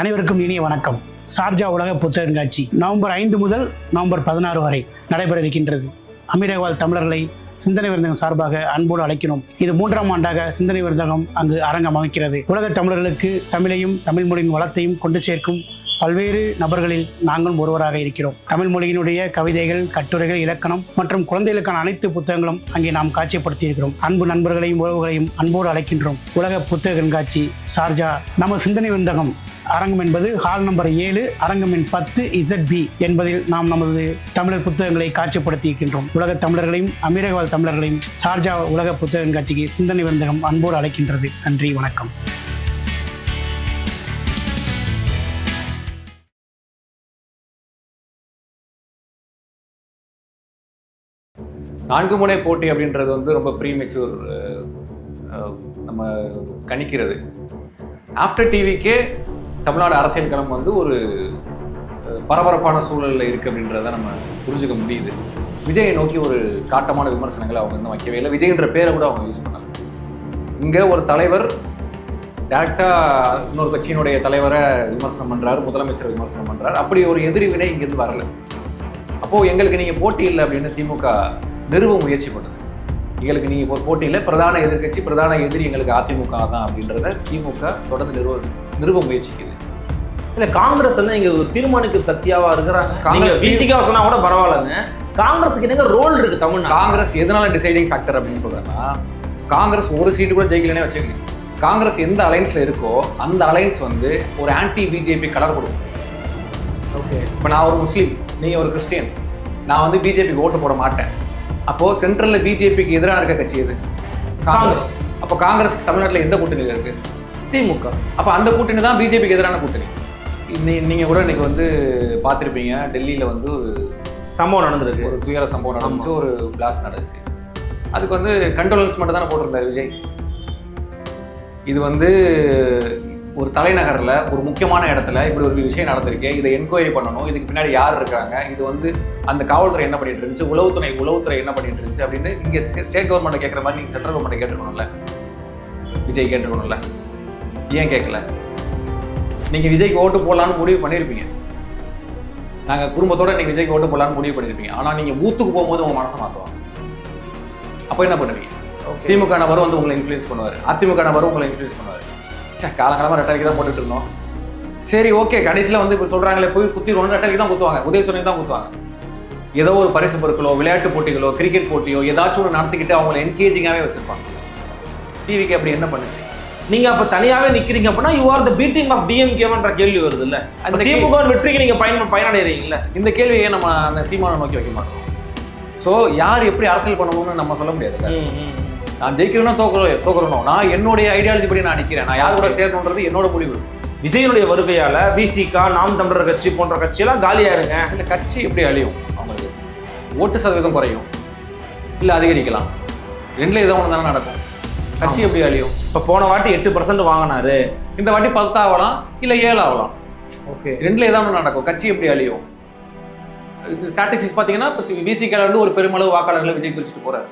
அனைவருக்கும் இனிய வணக்கம். சார்ஜா உலக புத்தக கண்காட்சி நவம்பர் ஐந்து முதல் நவம்பர் பதினாறு வரை நடைபெற இருக்கின்றது. அமீரகவால் தமிழர்களை சிந்தனை விருந்தகம் சார்பாக அன்போடு அழைக்கிறோம். இது மூன்றாம் ஆண்டாக சிந்தனை விருந்தகம் அங்கு அரங்கம் அமைக்கிறது. உலக தமிழர்களுக்கு தமிழையும் தமிழ் மொழியின் வளத்தையும் கொண்டு சேர்க்கும் பல்வேறு நபர்களில் நாங்களும் ஒருவராக இருக்கிறோம். தமிழ் மொழியினுடைய கவிதைகள் கட்டுரைகள் இலக்கணம் மற்றும் குழந்தைகளுக்கான அனைத்து புத்தகங்களும் அங்கே நாம் காட்சிப்படுத்தி இருக்கிறோம். அன்பு நண்பர்களையும் உறவுகளையும் அன்போடு அழைக்கின்றோம். உலக புத்தக கண்காட்சி சார்ஜா நம்ம சிந்தனை விருந்தகம் அரங்கம் என்பது ஹால் நம்பர் ஏழு அரங்கம் எண் பத்து இசட் பி என்பதில் நாம் நமது தமிழர் புத்தகங்களை காட்சிப்படுத்தி இருக்கின்றோம் உலக தமிழர்களையும் அமீரகவாழ் தமிழர்களையும் சார்ஜா உலக புத்தக கண்காட்சிக்கு சிந்தனை விருந்தகம் அன்போடு அழைக்கின்றது. நன்றி வணக்கம். நான்கு முனை போட்டி அப்படின்றது வந்து ரொம்ப ப்ரீமெச்சூர் நம்ம கணிக்கிறது. ஆஃப்டர் டிவிக்கே தமிழ்நாடு அரசியல் களம் வந்து ஒரு பரபரப்பான சூழலில் இருக்குது அப்படின்றத நம்ம புரிஞ்சுக்க முடியுது. விஜயை நோக்கி ஒரு காட்டமான விமர்சனங்களை அவங்க இன்னும் வைக்கவே இல்லை. விஜய்ன்ற பேரை கூட அவங்க யூஸ் பண்ணல. இங்கே ஒரு தலைவர் டேரெக்டாக இன்னொரு கட்சியினுடைய தலைவரை விமர்சனம் பண்ணுறாரு முதலமைச்சர் விமர்சனம் பண்ணுறாரு அப்படி ஒரு எதிர்வினை இங்கேருந்து வரல. அப்போது எங்களுக்கு நீங்கள் போட்டி இல்லை அப்படின்னு திமுக நிறுவ முயற்சி பண்ணுது. எங்களுக்கு நீங்கள் இப்போ போட்டி இல்லை. பிரதான எதிர்க்கட்சி பிரதான எதிரி எங்களுக்கு அதிமுக தான் அப்படின்றத திமுக தொடர்ந்து நிறுவ நிறுவ முயற்சிக்குது. இல்ல காங்கிரஸ் எல்லாம் இங்க ஒரு தீர்மானிக்கும் சக்தியாவா இருக்கிறாங்க. நீங்க காங்கிரஸ் பிசிகா சொன்னா கூட பரவாயில்லைங்க. காங்கிரஸுக்கு என்னங்க ரோல் இருக்கு தமிழ்நாடு காங்கிரஸ் எதனால டிசைடிங் ஃபேக்டர் அப்படின்னு சொல்றேன்னா காங்கிரஸ் ஒரு சீட்டு கூட ஜெயிக்கலனே வச்சுக்கோங்க. காங்கிரஸ் எந்த அலைன்ஸ்ல இருக்கோ அந்த அலைன்ஸ் வந்து ஒரு ஆன்டி பிஜேபி கலர் கொடுக்கும். ஓகே இப்போ நான் ஒரு முஸ்லீம் நீங்கள் ஒரு கிறிஸ்டியன். நான் வந்து பிஜேபிக்கு ஓட்டு போட மாட்டேன். அப்போ சென்ட்ரல்ல பிஜேபிக்கு எதிராக இருக்க கட்சி எது? காங்கிரஸ். அப்போ காங்கிரஸ் தமிழ்நாட்டில் எந்த கூட்டணியில் இருக்கு? திமுக. அப்போ அந்த கூட்டணி தான் பிஜேபிக்கு எதிரான கூட்டணி. இன்னி- நீங்க கூட இன்னைக்கு வந்து பார்த்துருப்பீங்க. டெல்லியில வந்து ஒரு சம்பவம் நடந்திருக்கு. ஒரு துயர சம்பவம் நடந்துச்சு. ஒரு பிளாஸ்ட் நடந்துச்சு. அதுக்கு வந்து கண்டோலன்ஸ் மட்டும் தானே போட்டிருந்தாரு விஜய். இது வந்து ஒரு தலைநகரில் ஒரு முக்கியமான இடத்துல இப்படி ஒரு விஷயம் நடந்திருக்கு. இதை என்கொயரி பண்ணணும். இதுக்கு பின்னாடி யார் இருக்காங்க? இது வந்து அந்த காவல்துறை என்ன பண்ணிட்டு இருந்துச்சு? உளவுத்துறை உளவுத்துறை என்ன பண்ணிட்டு இருந்துச்சு? அப்படின்னு இங்கே ஸ்டேட் கவர்மெண்ட் கேட்குற மாதிரி நீங்கள் சென்ட்ரல் கவர்மெண்ட் கேட்டுக்கணும்ல விஜய் கேட்டுக்கணும்ல ஏன் கேட்கல நீங்கள் விஜய்க்கு ஓட்டு போடலான்னு முடிவு பண்ணியிருப்பீங்க நாங்கள் குடும்பத்தோட இன்னைக்கு விஜய்க்கு ஓட்டு போடலான்னு முடிவு பண்ணியிருப்பீங்க ஆனால் நீங்கள் பூத்துக்கு போகும்போது உங்கள் மனசை மாற்றுவாங்க அப்போ என்ன பண்ணுவீங்க. திமுக நபர் வந்து உங்களை இன்ஃப்ளூயன்ஸ் பண்ணுவார். அதிமுக நபர் உங்களை இன்ஃப்ளூயன்ஸ் பண்ணுவார். சே காலங்காலமாக ரெட்டரைக்கு தான் போட்டுட்டு இருந்தோம். சரி ஓகே. கடைசியில் வந்து இப்போ சொல்கிறாங்களே போய் குத்திடுவோம் ரெட்டரைக்கு தான் குத்துவாங்க. உதயசூரன் தான் குத்துவாங்க. ஏதோ ஒரு பரிசு பொருட்களோ விளையாட்டு போட்டிகளோ கிரிக்கெட் போட்டியோ ஏதாச்சும் ஒன்று நடத்திக்கிட்டு அவங்கள என்கேஜிங்காகவே வச்சிருப்பாங்க. டிவிக்கு அப்படி என்ன பண்ணுச்சு? நீங்க அப்ப தனியாவே நிக்கிறீங்க அப்படின்னா you are the B team of டிஎம்கேன்ற கேள்வி வருது இல்ல அந்த திமுக வெற்றிக்கு நீங்க பயன் பயனடைறீங்கல்ல இந்த கேள்வியை நம்ம அந்த சீமானை நோக்கி வைக்க மாட்டோம்? ஸோ யார் எப்படி அரசியல் பண்ணணும்னு நம்ம சொல்ல முடியாதுல்ல நான் ஜெயிக்கிறேனோ தோக்குறோம் தோக்குறனோ நான் என்னுடைய ஐடியாலஜி படி நான் நிற்கிறேன் நான் யார் கூட சேரணுன்றது என்னோட முடிவு. விஜயனுடைய வருகையால பிசிகா நாம் தமிழர் கட்சி போன்ற கட்சியெல்லாம் காலியா இருங்க. இல்லை கட்சி எப்படி அழியும் அவங்களுக்கு? ஓட்டு சதவீதம் குறையும். இல்லை அதிகரிக்கலாம். ரெண்டுல ஏதோ ஒன்று தானே நடக்கும். கட்சி எப்படி அழியும்? இப்ப போன வாட்டி எட்டு பர்சன்ட் வாங்கினாரு. இந்த வாட்டி பத்து ஆகலாம் இல்லை ஏழு ஆகலாம். ஓகே. ரெண்டுல ஏதாவது நடக்கும். கட்சி எப்படி அழியும்? ஸ்டாட்டிஸ்டிக்ஸ் பார்த்தீங்கன்னா பிசிக்கால வந்து ஒரு பெருமளவு வாக்காளர்களை விஜய் பிரிச்சுட்டு போறாரு.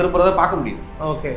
திரும்புறத பார்க்க முடியுது ஓகே.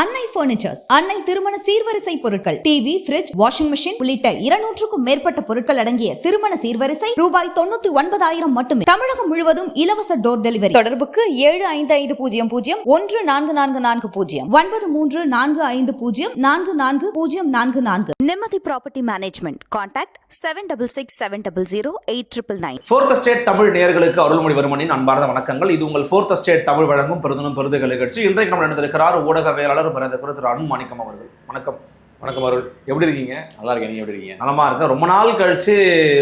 அன்னை பர்னிச்சர்ஸ் அன்னை திருமண சீர்வரிசை பொருட்கள் டிவி ஃபிரிட்ஜ் வாஷிங் மிஷின் உள்ளிட்ட இருநூற்றுக்கும் மேற்பட்ட பொருட்கள் அடங்கிய திருமண சீர்வரிசை ரூபாய் தொண்ணூத்தி ஒன்பதாயிரம் மட்டுமே. தமிழகம் முழுவதும் இலவச டோர் டெலிவரி தொடர்புக்கு ஏழு ஐந்து ஐந்து பூஜ்ஜியம் பூஜ்ஜியம் ஒன்று நான்கு நான்கு நான்கு பூஜ்ஜியம் ஒன்பது மூன்று நான்கு ஐந்து பூஜ்ஜியம் நான்கு நான்கு பூஜ்ஜியம் நான்கு நான்கு. Nimmathi property management contact seven double six seven double zero eight triple nine fourth state Tamil நேயர்களுக்கு அருள்மொழிவர்மனின் அன்பார்ந்த வணக்கங்கள். இது உங்கள் ஃபோர்த் ஸ்டேட் தமிழ் வழங்கும் பெருந்தனும் பெருதுகள் நிகழ்ச்சி இன்றைக்கு நம்ம நடந்திருக்கிறார் ஊடகவியலாளர் மறைந்த திரு அருண் மாணிக்கம் அவர்கள். வணக்கம். வணக்கம் அருள். எப்படி இருக்கீங்க? நல்லா இருக்கேன். நீங்க எப்படி இருக்கீங்க? நலமா இருக்கேன். ரொம்ப நாள் கழிச்சு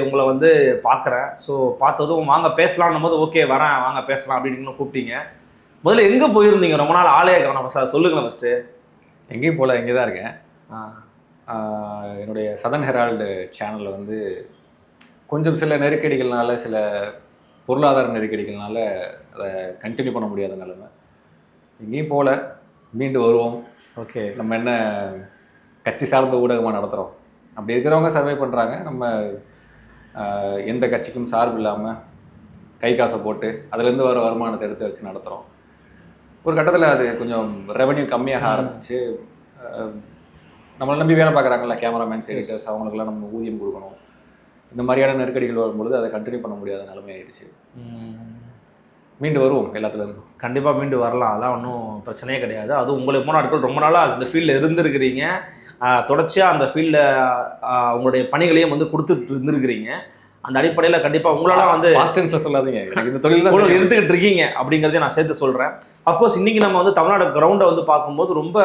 உங்களை வந்து பார்க்குறேன் ஸோ பார்த்ததும் வாங்க பேசலாம்னும் போது ஓகே வரேன். வாங்க பேசலாம். அப்படின்னு கூப்பிட்டீங்க. முதல்ல எங்கே போயிருந்தீங்க? ரொம்ப நாள் ஆலய காணோம். சார் சொல்லுங்களேன் ஃபஸ்ட்டு எங்கேயும் போல இங்கே தான் இருக்கேன் என்னுடைய சதன் ஹெரால்டு சேனலில் வந்து கொஞ்சம் சில நெருக்கடிகள்னால சில பொருளாதார நெருக்கடிகள்னால அதை கண்டினியூ பண்ண முடியாத நிலைமை. எங்கேயும் போல மீண்டு வருவோம். ஓகே. நம்ம என்ன கட்சி சார்ந்த ஊடகமாக நடத்துகிறோம் அப்படி இருக்கிறவங்க சர்வே பண்ணுறாங்க நம்ம எந்த கட்சிக்கும் சார்பு இல்லாமல் கை காசை போட்டு அதுலேருந்து வர வருமானத்தை எடுத்து வச்சு நடத்துகிறோம் ஒரு கட்டத்தில் அது கொஞ்சம் ரெவன்யூ கம்மியாக ஆரம்பிச்சிச்சு. நம்மளை நம்பி வேலை பார்க்குறாங்கல்ல கேமராமேன்ஸ் எடிட்டர்ஸ் அவங்களுக்கெல்லாம் நம்ம ஊதியம் கொடுக்கணும். இந்த மாதிரியான நெருக்கடிகள் வரும்பொழுது அதை கண்டினியூ பண்ண முடியாத நிலைமை ஆயிடுச்சு. மீண்டு வருவோம் எல்லாத்துலேருந்தும் கண்டிப்பாக மீண்டு வரலாம். அதெல்லாம் ஒன்றும் பிரச்சனையே கிடையாது. அது உங்களை போன நாட்கள் ரொம்ப நாளாக அந்த ஃபீல்டில் இருந்திருக்கிறீங்க. தொடர்ச்சியாக அந்த ஃபீல்டில் உங்களுடைய பணிகளையும் வந்து கொடுத்துட்டு இருந்திருக்கிறீங்க. அந்த அடிப்படையில் கண்டிப்பாக உங்களால் வந்து பாஸ்ட் டென்ஸ்ல சொல்லாதீங்க. இந்த தொழில் தான் இருந்துகிட்டு இருக்கீங்க அப்படிங்கிறதையும் நான் சேர்த்து சொல்கிறேன் அஃப்கோர்ஸ் இன்றைக்கி நம்ம வந்து தமிழ்நாடு கிரவுண்டை வந்து பார்க்கும்போது ரொம்ப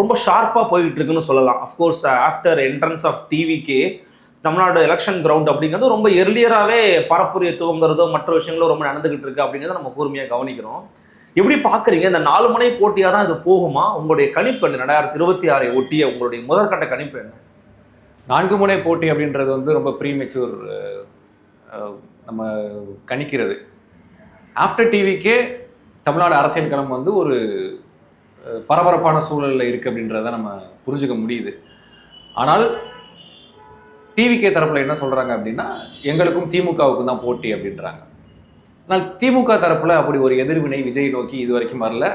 ரொம்ப ஷார்ப்பாக போய்கிட்டு இருக்குன்னு சொல்லலாம். அஃப்கோர்ஸ் ஆஃப்டர் என்ட்ரன்ஸ் ஆஃப் டிவிக்கு தமிழ்நாடு எலெக்ஷன் கிரவுண்ட் அப்படிங்கிறது ரொம்ப எர்லியராகவே பரப்புரையை துவங்குறதோ மற்ற விஷயங்களோ ரொம்ப நடந்துகிட்டு இருக்கு அப்படிங்கிறத நம்ம கூர்மையாக கவனிக்கிறோம். எப்படி பார்க்குறீங்க? இந்த நாலு முனை போட்டியாக தான் இது போகுமா? உங்களுடைய கணிப்பு என்ன? ரெண்டாயிரத்தி இருபத்தி ஆறை ஒட்டிய உங்களுடைய முதற்கட்ட கணிப்பு என்ன? நான்கு முனை போட்டி அப்படின்றது வந்து ரொம்ப ப்ரீமெச்சூர் நம்ம கணிக்கிறது. ஆஃப்டர் டிவிக்கே தமிழ்நாடு அரசியல் களம் வந்து ஒரு பரபரப்பான சூழலில் இருக்குது அப்படின்றத நம்ம புரிஞ்சுக்க முடியுது. ஆனால் டிவிகே தரப்பில் என்ன சொல்கிறாங்க அப்படின்னா எங்களுக்கும் திமுகவுக்கும் தான் போட்டி அப்படின்றாங்க. ஆனால் திமுக தரப்பில் அப்படி ஒரு எதிர்வினை விஜய் நோக்கி இது வரைக்கும் வரல.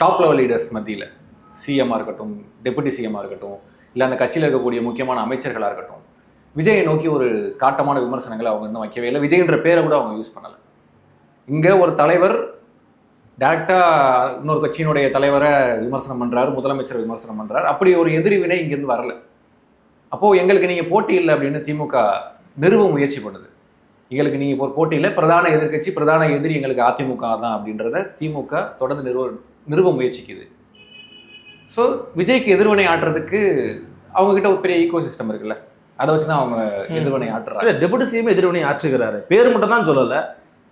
டாப் லெவல் லீடர்ஸ் மத்தியில் சிஎம்மாக இருக்கட்டும் டெபுட்டி சிஎம்மாக இருக்கட்டும் இல்லை அந்த கட்சியில் இருக்கக்கூடிய முக்கியமான அமைச்சர்களாக இருக்கட்டும் விஜயை நோக்கி ஒரு காட்டமான விமர்சனங்களை அவங்க இன்னும் வைக்கவே இல்லை. விஜய்ன்ற பேரை கூட அவங்க யூஸ் பண்ணலை. இங்கே ஒரு தலைவர் டேரெக்டாக இன்னொரு கட்சியினுடைய தலைவரை விமர்சனம் பண்ணுறாரு முதலமைச்சர் விமர்சனம் பண்ணுறாரு அப்படி ஒரு எதிர்வினை இங்கேருந்து வரல. அப்போது எங்களுக்கு நீங்கள் போட்டி இல்லை அப்படின்னு திமுக நிறுவ முயற்சி பண்ணுது. எங்களுக்கு நீங்கள் இப்போ போட்டி இல்லை பிரதான எதிர்க்கட்சி பிரதான எதிரி எங்களுக்கு அதிமுக தான் அப்படின்றத திமுக தொடர்ந்து நிறுவ நிறுவ முயற்சிக்குது. ஸோ விஜய்க்கு எதிர்வினை ஆட்டுறதுக்கு அவங்க கிட்ட ஒரு பெரிய ஈகோ சிஸ்டம் இருக்குல்ல. அதை வச்சு தான் அவங்க எதிர்வினை ஆட்டுறாங்க. டெபுட்டி சிஎம் எதிர்வினை ஆற்றுகிறாரு. பேர் மட்டும் தான் சொல்லல.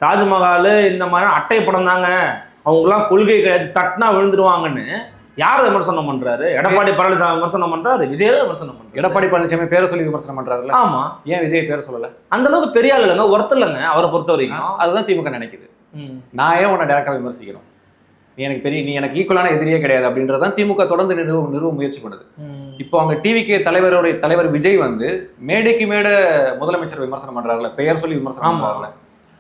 தாஜ்மஹால் இந்த மாதிரி அட்டை படம் தாங்க. அவங்கலாம் கொள்கை கிடையாது. தட்டினா விழுந்துருவாங்கன்னு யார் விமர்சனம் பண்றாரு? எடப்பாடி பழனிசாமி விமர்சனம் பண்றாரு? விஜய் விமர்சனம் பண்றாரு. எடப்பாடி பழனிசாமி பேரை சொல்லி விமர்சனம் பண்றாருல்ல? ஆமா. ஏன் விஜய் பேரை சொல்லல? அந்த அளவுக்கு பெரிய ஆள் இல்லைங்க. ஒருத்தர் இல்லைங்க. அவரை பொறுத்த வரைக்கும். அதுதான் திமுக நினைக்குது. நான் ஏன் உன்னை டேரக்டாக விமர்சிக்கணும் நீ எனக்கு பெரிய நீ எனக்கு ஈக்குவலான எதிரியே கிடையாது அப்படின்றதான் திமுக தொடர்ந்து நிறுவ நிறுவ முயற்சி பண்ணுது. இப்போ அவங்க டிவிக்கு தலைவருடைய தலைவர் விஜய் வந்து மேடைக்கு மேடை முதலமைச்சர் விமர்சனம் பண்றாருல பெயர் சொல்லி விமர்சனம். பண்றாருல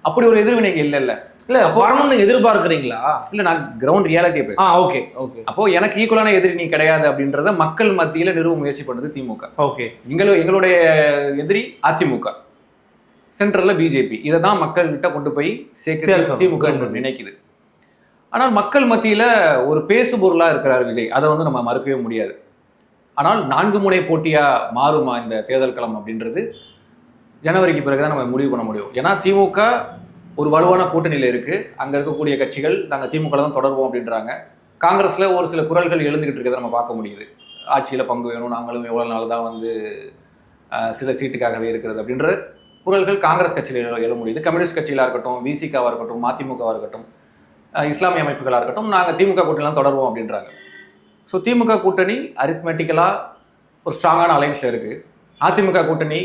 அப்படி ஒரு எதிர்வினைக்கு இல்ல இல்ல இல்ல வரணும்னு நீங்க எதிர்பார்க்கறீங்களா? இல்ல நான் கிரவுண்ட் ரியாலிட்டியை ஆ பேசுறேன் ஓகே ஓகே அப்போ எனக்கு ஈக்குவலான எதிரி நீ கிடையாது அப்படின்றத மக்கள் மத்தியில நிறுவ முயற்சி பண்ணுது திமுக. ஓகே எங்களு எங்களுடைய எதிரி அதிமுக. சென்ட்ரல்ல பிஜேபி இதை தான் மக்கள் கிட்ட கொண்டு போய் சேர்க்க. திமுக நினைக்குது. ஆனால் மக்கள் மத்தியில ஒரு பேசு பொருளா இருக்கிறார் விஜய். அதை வந்து நம்ம மறுக்கவே முடியாது. ஆனால் நான்கு முனை போட்டியா மாறுமா இந்த தேர்தல் களம் அப்படின்றது ஜனவரிக்கு பிறகுதான் நம்ம முடிவு பண்ண முடியும். ஏன்னா திமுக ஒரு வலுவான கூட்டணியில் இருக்குது அங்கே இருக்கக்கூடிய கட்சிகள் நாங்கள் திமுக தான் தொடர்வோம் அப்படின்றாங்க. காங்கிரஸில் ஒரு சில குரல்கள் எழுந்துக்கிட்டு இருக்கிறத நம்ம பார்க்க முடியுது. ஆட்சியில் பங்கு வேணும் நாங்களும் எவ்வளோ நாள் தான் வந்து சில சீட்டுக்காகவே இருக்கிறது அப்படின்ற குரல்கள் காங்கிரஸ் கட்சியில் எழ முடியுது. கம்யூனிஸ்ட் கட்சியிலாக இருக்கட்டும் விசிகாவாக இருக்கட்டும் மதிமுகவாக இருக்கட்டும் இஸ்லாமிய அமைப்புகளாக இருக்கட்டும் நாங்கள் திமுக கூட்டணிலாம் தொடர்வோம் அப்படின்றாங்க. ஸோ திமுக கூட்டணி அரித்மெட்டிக்கலாக ஒரு ஸ்ட்ராங்கான அலைன்ஸில் இருக்குது அதிமுக கூட்டணி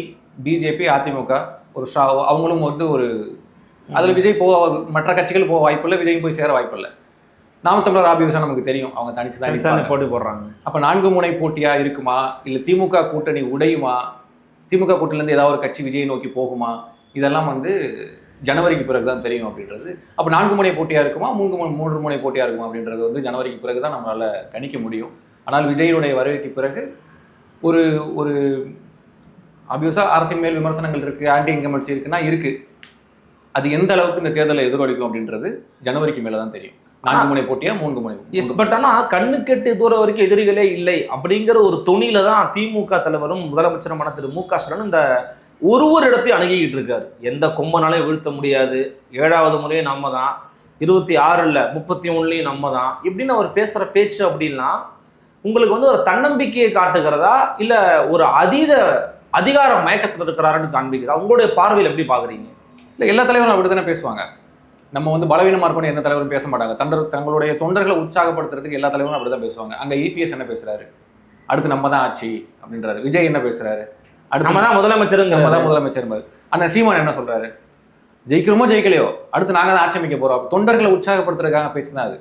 பிஜேபி அதிமுக ஒரு ஸ்ட்ரா அவங்களும் வந்து ஒரு அதில் விஜய் போக மற்ற கட்சிகள் போக வாய்ப்பில்லை விஜய் போய் சேர வாய்ப்பில்லை. நாம தமிழர் ஆபியூஸாக நமக்கு தெரியும். அவங்க தனிச்சு தான். போட்டி போடுறாங்க. அப்ப நான்கு முனை போட்டியா இருக்குமா? இல்ல திமுக கூட்டணி உடையுமா? திமுக கூட்டணிலேருந்து ஏதாவது ஒரு கட்சி விஜய் நோக்கி போகுமா? இதெல்லாம் வந்து ஜனவரிக்கு பிறகு தான் தெரியும் அப்படின்றது. அப்ப நான்கு முனை போட்டியா இருக்குமா? மூன்று முனை மூன்று முனை போட்டியா இருக்குமா அப்படின்றது வந்து ஜனவரிக்கு பிறகு தான் நம்மளால கணிக்க முடியும். ஆனால் விஜயினுடைய வருகைக்கு பிறகு ஒரு ஒரு அபியூஸா அரசின் மேல் விமர்சனங்கள் இருக்கு ஆன்டி இன்கமன்சி இருக்குன்னா இருக்கு. அது எந்த அளவுக்கு இந்த தேர்தலை எதிரொலிக்கும் அப்படின்றது ஜனவரிக்கு மேல தான் தெரியும். நான்கு முனை போட்டியா மூன்று முனை எஸ் பட் ஆனா கண்ணு கெட்டு தூரம் வரைக்கும் எதிரிகளே இல்லை அப்படிங்கிற ஒரு துணியில தான் திமுக தலைவரும் முதலமைச்சருமான திரு மு க ஸ்டாலின் இந்த ஒரு ஒரு இடத்தையும் அணுகிக்கிட்டு இருக்காரு. எந்த கொம்பனாலையும் வீழ்த்த முடியாது. ஏழாவது முறையும் நம்ம தான். இருபத்தி ஆறு இல்லை முப்பத்தி ஒன்றுலையும் நம்ம தான். இப்படின்னு அவர் பேசுகிற பேச்சு அப்படின்னா உங்களுக்கு வந்து ஒரு தன்னம்பிக்கையை காட்டுகிறதா? இல்லை ஒரு அதீத அதிகார மயக்கத்தில் இருக்கிறாருன்னு காண்பிக்கிறதா? உங்களுடைய பார்வையில் எப்படி பார்க்குறீங்க? இல்லை எல்லா தலைவரும் அப்படி தானே பேசுவாங்க? நம்ம வந்து பலவீனமாக இருக்கணும் எந்த தலைவரும் பேச மாட்டாங்க. தண்டர் தங்களுடைய தொண்டர்களை உற்சாகப்படுத்துறதுக்கு எல்லா தலைவரும் அப்படி தான் பேசுவாங்க. அங்கே இபிஎஸ் என்ன பேசுறாரு? அடுத்து நம்ம தான் ஆட்சி அப்படின்றாரு. விஜய் என்ன பேசுறாரு? அடுத்து நம்ம தான் நம்ம முதலமைச்சருங்கிற தான் முதலமைச்சர். அண்ணன் சீமான் என்ன சொல்றாரு? ஜெயிக்கிறோமோ ஜெயிக்கலையோ? அடுத்து நாங்க தான் ஆட்சி அமைக்க போறோம். அப்ப தொண்டர்களை உற்சாகப்படுத்துறதுக்காக பேச்சு தான் அது.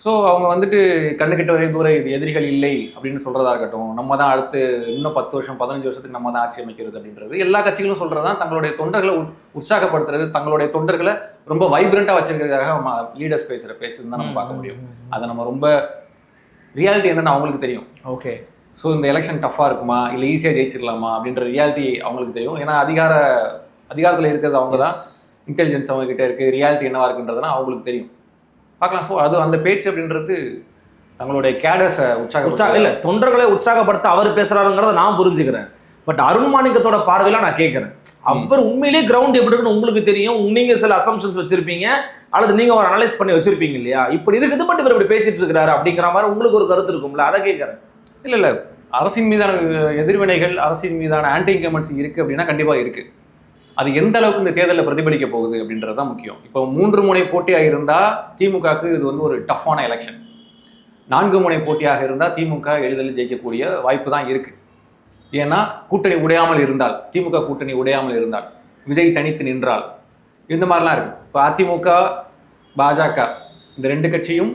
ஸோ அவங்க வந்துட்டு கண்ணுக்கிட்ட வரை தூர இது எதிரிகள் இல்லை அப்படின்னு சொல்றதா இருக்கட்டும் நம்ம தான் அடுத்து இன்னும் பத்து வருஷம் பதினஞ்சு வருஷத்துக்கு நம்ம தான் ஆட்சி அமைக்கிறது அப்படின்றது எல்லா கட்சிகளும் சொல்றதுதான் தங்களுடைய தொண்டர்களை உற்- உற்சாகப்படுத்துறது தங்களுடைய தொண்டர்களை ரொம்ப வைப்ரண்டா வச்சிருக்கிறதுக்காக லீடர்ஸ் பேசுற பேச்சு தான் நம்ம பார்க்க முடியும். அதை நம்ம ரொம்ப ரியாலிட்டி என்னன்னு அவங்களுக்கு தெரியும். ஓகே. ஸோ இந்த எலெக்ஷன் டஃப்பாக இருக்குமா? இல்லை ஈஸியாக ஜெயிச்சிடலாமா அப்படின்ற ரியாலிட்டி அவங்களுக்கு தெரியும். ஏன்னா அதிகார அதிகாரத்தில் இருக்கிறது அவங்க தான் இன்டெலிஜென்ஸ் அவங்க கிட்ட இருக்கு ரியாலிட்டி என்னவா இருக்குன்றதுலாம் அவங்களுக்கு தெரியும். பார்க்கலாம். ஸோ அது அந்த பேச்சு அப்படின்றது தங்களுடைய கேடர்ஸை உற்சாக உற்சாக இல்ல தொண்டர்களை உற்சாகப்படுத்த அவர் பேசுறாருங்கிறத நான் புரிஞ்சுக்கிறேன். பட் அருண் மாணிக்கத்தோட பார்வையில நான் கேட்கறேன் அவர் உண்மையிலேயே கிரவுண்ட் எப்படி இருக்குன்னு உங்களுக்கு தெரியும். நீங்க சில அசம்ஷன்ஸ் வச்சிருப்பீங்க. அல்லது நீங்க ஒரு அனலைஸ் பண்ணி வச்சிருப்பீங்க இல்லையா? இப்படி இருக்குது. பட் இவர் இப்படி பேசிட்டு இருக்கிறாரு அப்படிங்கிற மாதிரி உங்களுக்கு ஒரு கருத்து இருக்கும்ல? அதை கேட்கறேன் இல்லை இல்லை. அரசின் மீதான எதிர்வினைகள் அரசின் மீதான ஆன்டி இன்கமெண்ட்ஸ் இருக்கு அப்படின்னா கண்டிப்பாக இருக்கு. அது எந்த அளவுக்கு இந்த தேர்தலில் பிரதிபலிக்க போகுது அப்படின்றது தான் முக்கியம். இப்போ மூன்று முனை போட்டியாக இருந்தால் திமுகவுக்கு இது வந்து ஒரு டஃப்பான எலெக்ஷன் நான்கு முனை போட்டியாக இருந்தால் திமுக எளிதில் ஜெயிக்கக்கூடிய வாய்ப்பு தான் இருக்கு. ஏன்னா கூட்டணி உடையாமல் இருந்தால் திமுக கூட்டணி உடையாமல் இருந்தால் விஜய் தனித்து நின்றால் இந்த மாதிரிலாம் இருக்கு. இப்போ அதிமுக பாஜக இந்த ரெண்டு கட்சியும்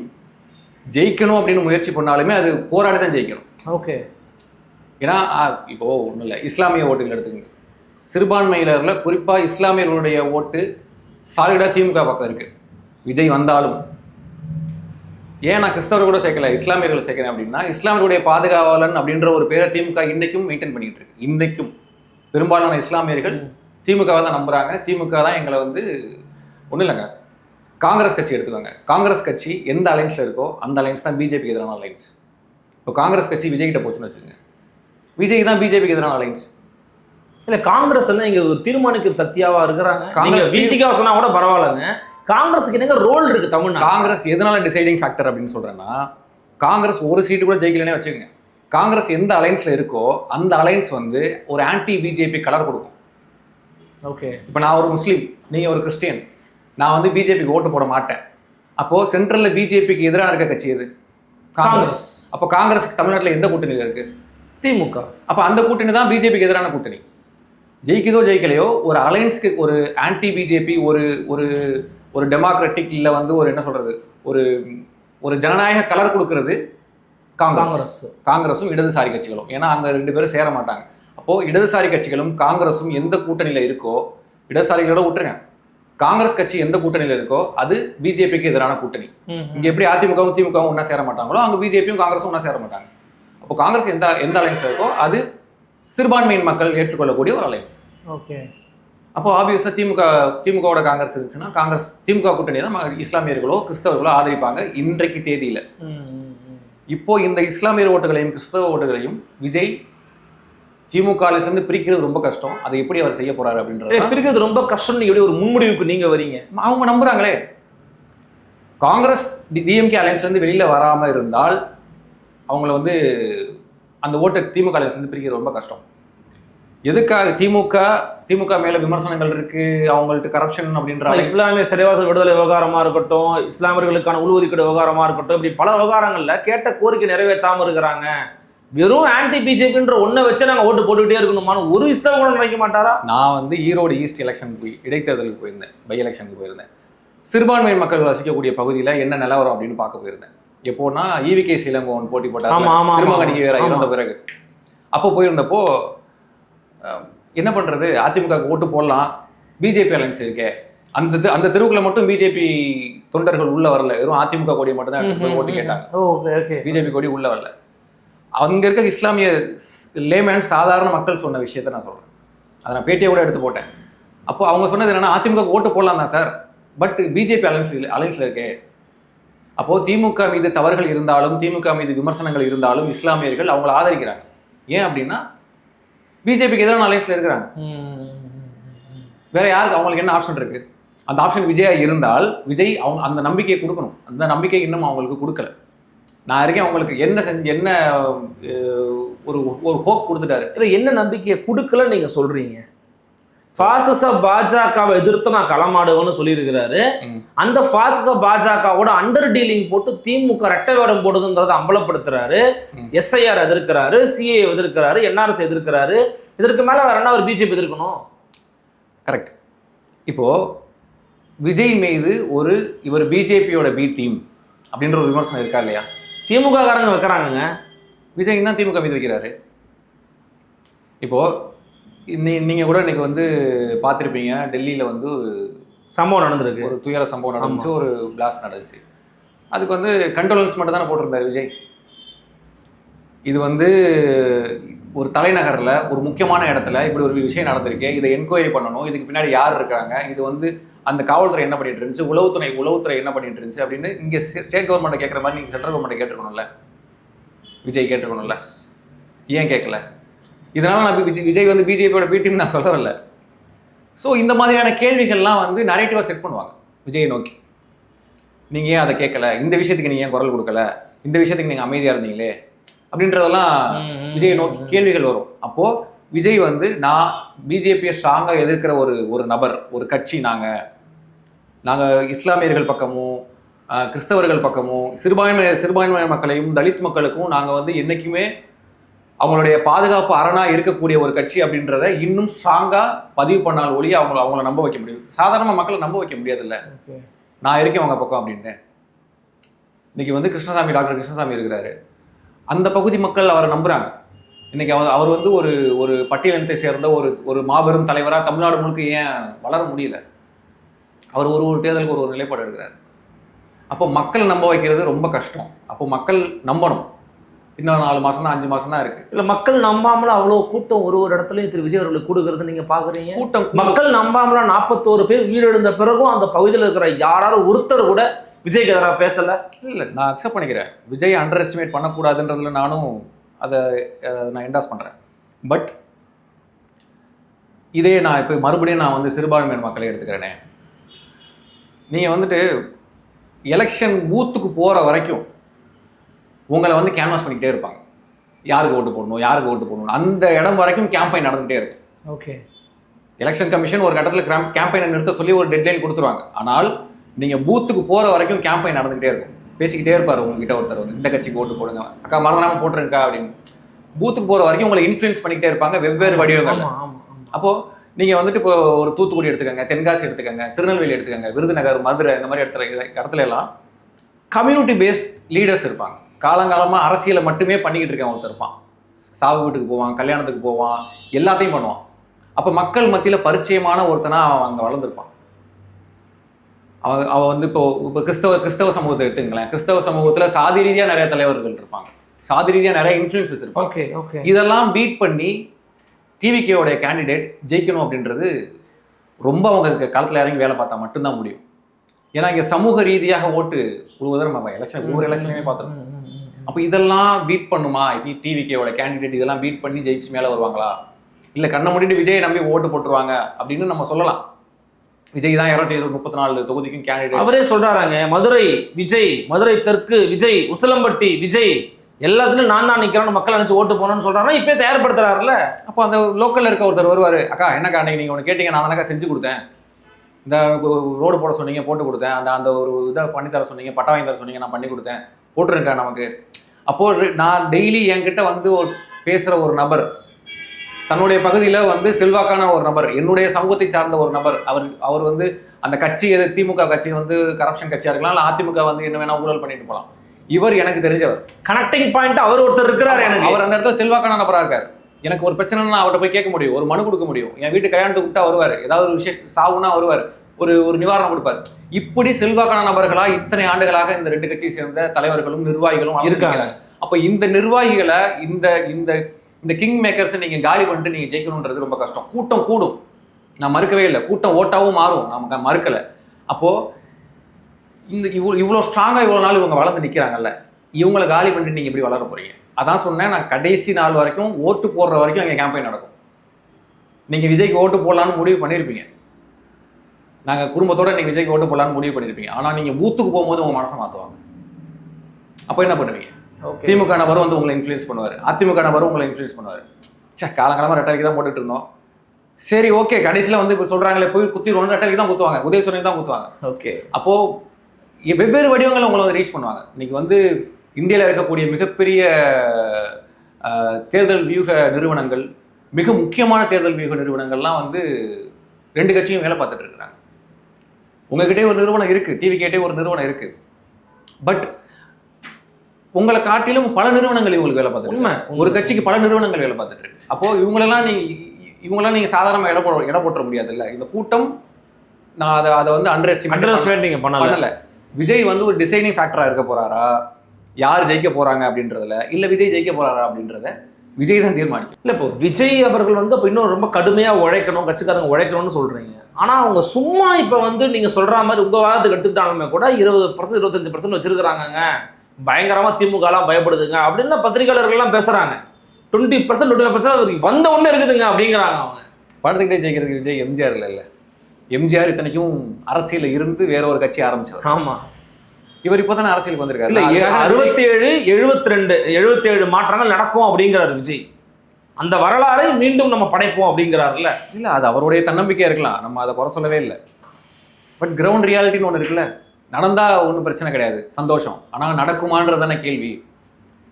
ஜெயிக்கணும் அப்படின்னு முயற்சி பண்ணாலுமே அது போராடி தான் ஜெயிக்கணும். ஓகே. ஏன்னா இப்போ ஒன்றும் இல்லை. இஸ்லாமிய ஓட்டுகள் எடுத்துக்கங்க. சிறுபான்மையினரில் குறிப்பாக இஸ்லாமியர்களுடைய ஓட்டு சாலிடாக திமுக பக்கம் இருக்குது விஜய் வந்தாலும். ஏன் நான் கிறிஸ்தவர் கூட சேர்க்கல இஸ்லாமியர்கள் சேர்க்கிறேன் அப்படின்னா இஸ்லாமியருடைய பாதுகாவலன் அப்படின்ற ஒரு பேரை திமுக இன்றைக்கும் மெயின்டைன் பண்ணிட்டு இருக்கு. இன்றைக்கும். பெரும்பாலான இஸ்லாமியர்கள் திமுகவை தான் நம்புகிறாங்க திமுக தான் எங்களை வந்து ஒன்றும் இல்லைங்க. காங்கிரஸ் கட்சி எடுத்துக்கோங்க. காங்கிரஸ் கட்சி எந்த அலைன்ஸில் இருக்கோ அந்த அலைன்ஸ் தான் பிஜேபிக்கு எதிரான அலைன்ஸ் இப்போ காங்கிரஸ் கட்சி விஜய்கிட்ட போச்சுன்னு வச்சுக்கோங்க. விஜய் தான் பிஜேபிக்கு எதிரான அலைன்ஸ் இல்ல காங்கிரஸ் வந்து இங்க ஒரு தீர்மானிக்கும் சக்தியாவா இருக்கிறாங்க? நீங்க விசிகா சொன்னா கூட பரவாயில்லைங்க. காங்கிரஸுக்கு என்னங்க ரோல் இருக்கு தமிழ்நாடு காங்கிரஸ் எதனால டிசைடிங் ஃபேக்டர் அப்படின்னு சொல்றேன்னா காங்கிரஸ் ஒரு சீட்டு கூட ஜெயிக்கலனே வச்சுக்கோங்க. காங்கிரஸ் எந்த அலைன்ஸ்ல இருக்கோ அந்த அலைன்ஸ் வந்து ஒரு ஆன்டி பிஜேபி கலர் கொடுக்கும். ஓகே. இப்போ நான் ஒரு முஸ்லீம் நீங்க ஒரு கிறிஸ்டியன். நான் வந்து பிஜேபிக்கு ஓட்டு போட மாட்டேன். அப்போ சென்ட்ரல்ல பிஜேபிக்கு எதிராக இருக்க கட்சி எது? காங்கிரஸ். அப்போ காங்கிரஸ் தமிழ்நாட்டில் எந்த கூட்டணியில் இருக்கு? திமுக. அப்போ அந்த கூட்டணி தான் பிஜேபிக்கு எதிரான கூட்டணி. ஜெயிக்குதோ ஜெயிக்கலையோ ஒரு அலைன்ஸ்க்கு ஒரு ஆன்டி பிஜேபி ஒரு ஒரு ஒரு டெமோக்ராட்டிக் இல்லை வந்து ஒரு என்ன சொல்றது? ஒரு ஒரு ஜனநாயக கலர் கொடுக்கறது காங்கிரஸ். காங்கிரஸ். காங்கிரஸும் இடதுசாரி கட்சிகளும். ஏன்னா அங்க ரெண்டு பேரும் சேர மாட்டாங்க. அப்போ இடதுசாரி கட்சிகளும் காங்கிரஸும் எந்த கூட்டணியில இருக்கோ இடதுசாரிகளோட விட்டுருங்க. காங்கிரஸ் கட்சி எந்த கூட்டணியில இருக்கோ அது பிஜேபிக்கு எதிரான கூட்டணி. இங்க எப்படி அதிமுகவும் திமுகவும் ஒன்றா சேர மாட்டாங்களோ அங்க பிஜேபியும் காங்கிரஸும் ஒன்றா சேர மாட்டாங்க. அப்போ காங்கிரஸ் எந்த எந்த அலைன்ஸ்ல இருக்கோ அது சிறுபான்மையின் மக்கள் ஏற்றுக்கொள்ளக்கூடிய ஒரு அலைன்ஸ் ஓகே. அப்போ ஆப்வியஸாக திமுக திமுகவோட காங்கிரஸ் இருந்துச்சுன்னா காங்கிரஸ் திமுக கூட்டணி தான் இஸ்லாமியர்களோ கிறிஸ்தவர்களோ ஆதரிப்பாங்க இன்றைக்கு தேதியில. இப்போ இந்த இஸ்லாமியர் ஓட்டுகளையும் கிறிஸ்தவ ஓட்டுகளையும் விஜய் திமுக இருந்து பிரிக்கிறது ரொம்ப கஷ்டம். அதை எப்படி அவர் செய்ய போறாரு அப்படின்றது பிரிக்கிறது ரொம்ப கஷ்டம். நீங்க எப்படி ஒரு முன்முடிவுக்கு நீங்க வரீங்க? அவங்க நம்புறாங்களே. காங்கிரஸ் டிஎம்கே அலைன்ஸ்ல இருந்து வெளியில வராம இருந்தால் அவங்கள வந்து அந்த ஓட்டை திமுக இருந்து பிரிக்கிறது ரொம்ப கஷ்டம். எதுக்காக திமுக திமுக மேல விமர்சனங்கள் இருக்கு அவங்கள்ட்ட கரப்ஷன் அப்படின்ற இஸ்லாமிய சிறைவாசல் விடுதலை விவகாரமா இருக்கட்டும் இஸ்லாமியர்களுக்கான உள்ஒதுக்கீடு விவகாரமா இருக்கட்டும் இப்படி பல விவகாரங்கள்ல கேட்ட கோரிக்கை நிறைவேற்றாம இருக்கிறாங்க வெறும் ஆன்டி பிஜேபின்ற ஒன்றை வச்சு நாங்க ஓட்டு போட்டுக்கிட்டே இருக்கணுமான்னு ஒரு இஸ்லாம் கூட நினைக்க மாட்டாரா? நான் வந்து ஈரோடு ஈஸ்ட் எலெக்ஷன் போய் இடைத்தேர்தலுக்கு போயிருந்தேன் பை எலெக்ஷனுக்கு போயிருந்தேன். சிறுபான்மை மக்கள் வசிக்கக்கூடிய பகுதியில் என்ன நிலவரம் அப்படின்னு பார்க்க போயிருந்தேன். எப்போன்னா ஈவிகே சிலங்கோன் போட்டி ஆமா. திருமகனிக்கு வேற. இறந்த பிறகு. அப்போ போயிருந்தப்போ என்ன பண்றது? அதிமுக ஓட்டு போடலாம். பிஜேபி அலைன்ஸ் இருக்கே. அந்த அந்த தெருவுக்குள்ள மட்டும் பிஜேபி தொண்டர்கள் உள்ள வரல. வெறும் அதிமுக கொடி மட்டும் தான் ஓட்டு கேட்டாங்க. பிஜேபி கொடி உள்ள வரல. அங்க இருக்க இஸ்லாமிய லேமேன் சாதாரண மக்கள் சொன்ன விஷயத்த நான் சொல்றேன். அதை நான் பேட்டியை கூட எடுத்து போட்டேன். அப்போ அவங்க சொன்னது என்னன்னா அதிமுக ஓட்டு போடலாம் தான் சார். பட் பிஜேபி அலைன்ஸ் அலைன்ஸ்ல இருக்கே. அப்போ திமுக மீது தவறுகள் இருந்தாலும் திமுக மீது விமர்சனங்கள் இருந்தாலும் இஸ்லாமியர்கள் அவங்கள ஆதரிக்கிறாங்க. ஏன் அப்படின்னா பிஜேபிக்கு எதிரான அலைன்ஸ்ல இருக்கிறாங்க. வேற யாருக்கு அவங்களுக்கு என்ன ஆப்ஷன் இருக்கு? அந்த ஆப்ஷன் விஜயா இருந்தால் விஜய் அவங்க அந்த நம்பிக்கையை கொடுக்கணும். அந்த நம்பிக்கை இன்னும் அவங்களுக்கு கொடுக்கல. நான் இருக்கேன் அவங்களுக்கு என்ன செஞ்சு என்ன ஒரு ஒரு ஹோப் கொடுத்துட்டாரு. இல்லை என்ன நம்பிக்கையை கொடுக்கல நீங்க சொல்றீங்க? பாசிச பாஜகவை எதிர்த்து நான் களமாடுவேன்னு சொல்லியிருக்கிறாரு. அந்த பாசிச பாஜகவோட அண்டர் டீலிங் போட்டு திமுக ரெட்டை வேடம் போடுதுங்கிறத அம்பலப்படுத்துறாரு. எஸ்ஐஆர் எதிர்க்கிறாரு சிஏ எதிர்க்கிறாரு என்ஆர்எஸ் எதிர்க்கிறாரு. இதற்கு மேல வேற என்ன ஒரு பிஜேபி எதிர்க்கணும்? கரெக்ட் இப்போ விஜய் மீது ஒரு இவர் பிஜேபியோட பி டீம் அப்படின்ற ஒரு விமர்சனம் இருக்கா இல்லையா? திமுக காரங்க வைக்கிறாங்கங்க. விஜய் தான் திமுக மீது வைக்கிறாரு. இப்போ நீ நீங்க கூட இன்னைக்கு வந்து பார்த்திருப்பீங்க. டெல்லியில வந்து சம்பவம் நடந்திருக்கு. ஒரு துயர சம்பவம் நடந்துச்சு. ஒரு பிளாஸ்ட் நடந்துச்சு. அதுக்கு வந்து கண்டோலன்ஸ் மட்டும் தானே போட்டிருந்தாரு விஜய். இது வந்து ஒரு தலைநகர்ல ஒரு முக்கியமான இடத்துல இப்படி ஒரு விஷயம் நடந்திருக்கு. இதை என்கொயரி பண்ணணும். இதுக்கு பின்னாடி யார் இருக்காங்க? இது வந்து அந்த காவல்துறை என்ன பண்ணிட்டு இருந்துச்சு? உளவுத்துறை உளவுத்துறை என்ன பண்ணிட்டு இருந்துச்சு? அப்படின்னு இங்க ஸ்டேட் கவர்மெண்ட் கேட்குற மாதிரி நீங்க சென்ட்ரல் கவர்மெண்ட் கேட்டிருக்கணும்ல. விஜய் கேட்டிருக்கணும்ல. ஏன் கேட்கல இதனால நான் விஜய் விஜய் வந்து பிஜேபியோட பி டீம் நான் சொல்ல வரல ஸோ இந்த மாதிரியான கேள்விகள்லாம் வந்து நரேட்டிவாக செட் பண்ணுவாங்க விஜயை நோக்கி. நீங்கள் ஏன் அதை கேட்கல? இந்த விஷயத்துக்கு நீங்கள் ஏன் குரல் கொடுக்கல? இந்த விஷயத்துக்கு நீங்கள் அமைதியாக இருந்தீங்களே? அப்படின்றதெல்லாம் விஜயை நோக்கி கேள்விகள் வரும். அப்போது விஜய் வந்து நான் பிஜேபியை ஸ்ட்ராங்காக எதிர்க்கிற ஒரு ஒரு நபர் ஒரு கட்சி நாங்கள் நாங்கள் இஸ்லாமியர்கள் பக்கமும் கிறிஸ்தவர்கள் பக்கமும் சிறுபான்மை சிறுபான்மை மக்களையும் தலித் மக்களுக்கும் நாங்கள் வந்து என்றைக்குமே அவங்களுடைய பாதுகாப்பு அரணா இருக்கக்கூடிய ஒரு கட்சி அப்படின்றத இன்னும் ஸ்ட்ராங்கா பதிவு பண்ணால் ஒழிய அவங்கள அவங்கள நம்ப வைக்க முடியும் சாதாரண மக்களை நம்ப வைக்க முடியாதுல்ல. நான் இருக்கேன் உங்க பக்கம் அப்படின்னு இன்னைக்கு வந்து கிருஷ்ணசாமி டாக்டர் கிருஷ்ணசாமி இருக்கிறாரு. அந்த பகுதி மக்கள் அவரை நம்புறாங்க. இன்னைக்கு அவர் அவர் வந்து ஒரு ஒரு பட்டியலினத்தை சேர்ந்த ஒரு ஒரு மாபெரும் தலைவராக தமிழ்நாடு முழுக்க ஏன் வளர முடியல? அவர் ஒரு ஒரு தேர்தலுக்கு ஒரு ஒரு நிலைப்பாடு எடுக்கிறார். அப்போ மக்கள் நம்ப வைக்கிறது ரொம்ப கஷ்டம். அப்போ மக்கள் நம்பணும். இன்னும் நாலு மாசம் தான் அஞ்சு மாசம் தான் இருக்கு. இல்ல மக்கள் நம்பாமல அவ்வளவு கூட்டம் ஒரு ஒரு இடத்துலயும் திரு விஜய் அவர்களுக்கு கூடுகிறது நீங்க பாக்குறீங்க? கூட்டம் மக்கள் நம்பாமல நாற்பத்தோரு பேர் உயிரிழந்த பிறகும் அந்த பகுதியில் இருக்கிற யாராலும் ஒருத்தர் கூட விஜய்க்கு எதிராக பேசல? இல்லை நான் அக்செப்ட் பண்ணிக்கிறேன். விஜய் அண்டர் எஸ்டிமேட் பண்ணக்கூடாதுன்றதுல நானும் அதை நான் என்டாஸ் பண்ணுறேன் பட் இதே நான் இப்போ மறுபடியும் நான் வந்து சிறுபான்மையினர் மக்களை எடுத்துக்கிறேனே. நீங்கள் வந்துட்டு எலெக்ஷன் பூத்துக்கு போகிற வரைக்கும் உங்களை வந்து கேன்வாஸ் பண்ணிக்கிட்டே இருப்பாங்க. யாருக்கு ஓட்டு போடணும் யாருக்கு ஓட்டு போடணும் அந்த இடம் வரைக்கும் கேம்பெயின் நடந்துகிட்டே இருக்கும். ஓகே எலெக்ஷன் கமிஷன் ஒரு கட்டத்தில் கேம்பெயினை நிறுத்த சொல்லி ஒரு டெட்லைன் கொடுத்துருவாங்க. ஆனால் நீங்கள் பூத்துக்கு போகிற வரைக்கும் கேம்பெயின் நடந்துகிட்டே இருக்கும். பேசிக்கிட்டே இருப்பார் உங்ககிட்ட ஒருத்தர் வந்து இந்த கட்சிக்கு ஓட்டு போடுங்க அக்கா மறந்துடாம போட்டுருங்கக்கா அப்படின்னு. பூத்துக்கு போகிற வரைக்கும் உங்களை இன்ஃப்ளூயன்ஸ் பண்ணிக்கிட்டே இருப்பாங்க வெவ்வேறு வடிவங்கள் அப்போது நீங்கள் வந்துட்டு இப்போ ஒரு தூத்துக்குடி எடுத்துக்கங்க தென்காசி எடுத்துக்கங்க திருநெல்வேலி எடுத்துக்கங்க விருதுநகர் மதுரை இந்த மாதிரி இடத்துல இடத்துல எல்லாம் கம்யூனிட்டி பேஸ்ட் லீடர்ஸ் இருப்பாங்க. காலங்காலமாக அரசியலை மட்டுமே பண்ணிக்கிட்டு இருக்கேன் ஒருத்தர் இருப்பான். சாவு வீட்டுக்கு போவான் கல்யாணத்துக்கு போவான் எல்லாத்தையும் பண்ணுவான். அப்போ மக்கள் மத்தியில் பரிச்சயமான ஒருத்தனா அவன் அங்கே வளர்ந்துருப்பான். அவன் அவன் வந்து இப்போ இப்போ கிறிஸ்தவ கிறிஸ்தவ சமூகத்தை எடுத்துங்களேன் கிறிஸ்தவ சமூகத்தில் சாதி ரீதியாக நிறைய தலைவர்கள் இருப்பாங்க. சாதி ரீதியாக நிறைய இன்ஃப்ளூயன்சஸ் இருப்பாங்க. ஓகே ஓகே இதெல்லாம் பீட் பண்ணி டிவிகேவோடைய கேண்டிடேட் ஜெயிக்கணும் அப்படின்றது ரொம்ப அவங்க களத்தில் இறங்கி வேலை பார்த்தா மட்டும்தான் முடியும். ஏன்னா இங்கே சமூக ரீதியாக ஓட்டு உழுவதை நம்ம எலெக்ஷன் ஒவ்வொரு எலெக்ஷனையுமே பார்த்துருக்கோம். அப்போ இதெல்லாம் பீட் பண்ணுமா? டிவிகேவோட கேண்டிடேட் இதெல்லாம் பீட் பண்ணி ஜெயிச்சு மேலே வருவாங்களா? இல்லை கண்ணை மூடிட்டு விஜயை நம்பி ஓட்டு போட்டுருவாங்க அப்படின்னு நம்ம சொல்லலாம். விஜய் தான் இரநூத்தி இருபது முப்பத்தி நாலு தொகுதிக்கும் கேண்டிடேட் அவரே சொல்றாராங்க மதுரை விஜய் மதுரை தெற்கு விஜய் உசிலம்பட்டி விஜய் எல்லாத்துலயும் நான் தான் நிக்கிறேன்னு மக்கள் நினைச்சு ஓட்டு போகணும்னு சொல்றாருன்னா இப்பயே தயார்படுத்துறாருல அப்போ அந்த லோக்கல்ல இருக்க ஒருத்தர் வருவார் அக்கா என்னக்கா அன்னைக்கு நீங்கள் ஒன்று கேட்டீங்க நான் தானக்கா செஞ்சு கொடுத்தேன். இந்த ரோடு போட சொன்னீங்க போட்டு கொடுத்தேன். அந்த அந்த ஒரு இதை பண்ணி தர சொன்னீங்க பட்டா வாங்கி தர சொன்னீங்க நான் பண்ணி கொடுத்தேன். போட்டுருக்கா நமக்கு. அப்போ re- நான் டெய்லி என்கிட்ட வந்து ஒரு பேசுகிற ஒரு நபர் தன்னுடைய பகுதியில் வந்து செல்வாக்கான ஒரு நபர் என்னுடைய சமூகத்தை சார்ந்த ஒரு நபர் அவர் அவர் வந்து அந்த கட்சி எது திமுக கட்சி வந்து கரப்ஷன் கட்சியாக இருக்கலாம் இல்லை அதிமுக வந்து என்ன வேணா ஊழல் பண்ணிட்டு போகலாம் இவர் எனக்கு தெரிஞ்சவர். கனெக்டிங் பாயிண்ட் அவர் ஒருத்தர் இருக்கிறாரு எனக்கு. அவர் அந்த இடத்துல செல்வாக்கான நபரா இருக்காரு. எனக்கு ஒரு பிரச்சனைனா அவர்கிட்ட போய் கேட்க முடியும் ஒரு மனு கொடுக்க முடியும். என் வீட்டு கல்யாணத்துக்கு கூப்பிட்டா வருவார். ஏதாவது ஒரு விசேஷ சாவுனா வருவார். ஒரு ஒரு நிவாரணம் கொடுப்பார். இப்படி செல்வாக்கான நபர்களா இத்தனை ஆண்டுகளாக இந்த ரெண்டு கட்சியை சேர்ந்த தலைவர்களும் நிர்வாகிகளும் இருக்காங்க. அப்ப இந்த நிர்வாகிகளை இந்த இந்த இந்த கிங் மேக்கர்ஸை நீங்க காலி பண்ணிட்டு நீங்க ஜெயிக்கணுன்றது ரொம்ப கஷ்டம். கூட்டம் கூடும். நான் மறுக்கவே இல்லை. கூட்டம் ஓட்டாவும் மாறும். நமக்கு மறுக்கல. அப்போ இந்த இவ்வளோ இவ்வளோ ஸ்ட்ராங்காக இவ்வளோ நாள் இவங்க வளர்ந்து நிற்கிறாங்கல்ல இவங்களை காலி பண்ணிட்டு நீங்கள் எப்படி வளர போறீங்க. அதான் சொன்னேன் நான் கடைசி நாள் வரைக்கும் ஓட்டு போடுற வரைக்கும் அங்கே கேம்பெயின் நடக்கும். நீங்கள் விஜய்க்கு ஓட்டு போடலான்னு முடிவு பண்ணியிருப்பீங்க. நாங்கள் குடும்பத்தோட நீங்கள் விஜய்க்கு ஓட்டு போடலான்னு முடிவு பண்ணியிருப்பீங்க ஆனால் நீங்கள் பூத்துக்கு போகும்போது உங்கள் மனசை மாற்றுவாங்க அப்போ என்ன பண்ணுவீங்க? திமுக நபரும் வந்து உங்களை இன்ஃப்ளூயன்ஸ் பண்ணுவார். அதிமுக நபரும் உங்களை இன்ஃப்ளூயன்ஸ் பண்ணுவார். சே காலங்காலமாக ரெட்டலைக்கு தான் போட்டுட்டு இருந்தோம். சரி ஓகே கடைசியில் வந்து இப்போ சொல்கிறாங்களே போய் குத்திடுவோம் ரெட்டலைக்கு தான் குத்துவாங்க. உதயசூரனுக்கு தான் குத்துவாங்க. ஓகே. அப்போ இ- வெவ்வேறு வடிவங்களில் உங்களை வந்து ரீச் பண்ணுவாங்க. இன்னைக்கு வந்து இந்தியாவில் இருக்கக்கூடிய மிகப்பெரிய தேர்தல் வியூக நிறுவனங்கள் மிக முக்கியமான தேர்தல் வியூக நிறுவனங்கள்லாம் வந்து ரெண்டு கட்சியும் வேலை பார்த்துட்டு இருக்கிறாங்க. உங்ககிட்டே ஒரு நிறுவனம் இருக்கு. டிவி கேட்டே ஒரு நிறுவனம் இருக்கு. பட் உங்களை காட்டிலும் பல நிறுவனங்கள் இவங்களுக்கு வேலை பார்த்துட்டு உண்மை. ஒரு கட்சிக்கு பல நிறுவனங்கள் வேலை பார்த்துட்டு இருக்கு. அப்போ இவங்களெல்லாம் நீ இவங்கெல்லாம் நீங்க சாதாரண இட போட இட போட்டுற முடியாது இல்ல இந்த கூட்டம் நான் அதை அதை வந்து அண்டர் எஸ்டிமேட் அண்டர்ஸ்டாண்ட் நீங்க பண்ணல. பண்ணல. விஜய் வந்து ஒரு டிசைனிங் ஃபேக்டரா இருக்க போறாரா? யார் ஜெயிக்க போறாங்க அப்படின்றதுல இல்ல விஜய் ஜெயிக்க போறாரா அப்படின்றத விஜய் தான் தீர்மானிக்கும். இல்ல இப்போ விஜய் அவர்கள் வந்து அப்போ இன்னும் ரொம்ப கடுமையா உழைக்கணும் கட்சிக்காரங்க உழைக்கணும்னு சொல்றீங்க. ஆனா அவங்க சும்மா இப்ப வந்து நீங்க சொல்ற மாதிரி உங்க வாரத்துக்கு எடுத்துக்கிட்டாலுமே கூட இருபது பர்சன்ட் இருபத்தஞ்சு பர்சன்ட் வச்சிருக்காங்க பயங்கரமா திமுக எல்லாம் பயப்படுதுங்க அப்படின்னு பத்திரிகையாளர்கள் எல்லாம் பேசுறாங்க டுவெண்ட்டி பர்சன்ட் டுவெண்ட்டி பர்சன்ட் வந்த ஒண்ணு இருக்குதுங்க அப்படிங்கிறாங்க அவங்க. படத்துக்கிட்டே ஜெயிக்கிறதுக்கு விஜய் எம்ஜிஆர் இல்ல இல்ல. எம்ஜிஆர் இத்தனைக்கும் அரசியல்ல இருந்து வேற ஒரு கட்சி ஆரம்பிச்சவர் ஆமா. இவர் இப்போதானே அரசியலுக்கு வந்திருக்காரு. இல்ல அறுபத்தி ஏழு எழுபத்தி ரெண்டு எழுபத்தி ஏழு மாற்றங்கள் நடக்கும் அப்படிங்கிறாரு விஜய். அந்த வரலாறை மீண்டும் நம்ம படைப்போம் அப்படிங்கிறாருல்ல. இல்ல அது அவருடைய தன்னம்பிக்கையா இருக்கலாம். நம்ம அதை குறை சொல்லவே இல்லை. பட் கிரவுண்ட் ரியாலிட்டின்னு ஒன்று இருக்குல்ல? நடந்தா ஒன்றும் பிரச்சனை கிடையாது. சந்தோஷம். ஆனா நடக்குமான்றது தானே கேள்வி.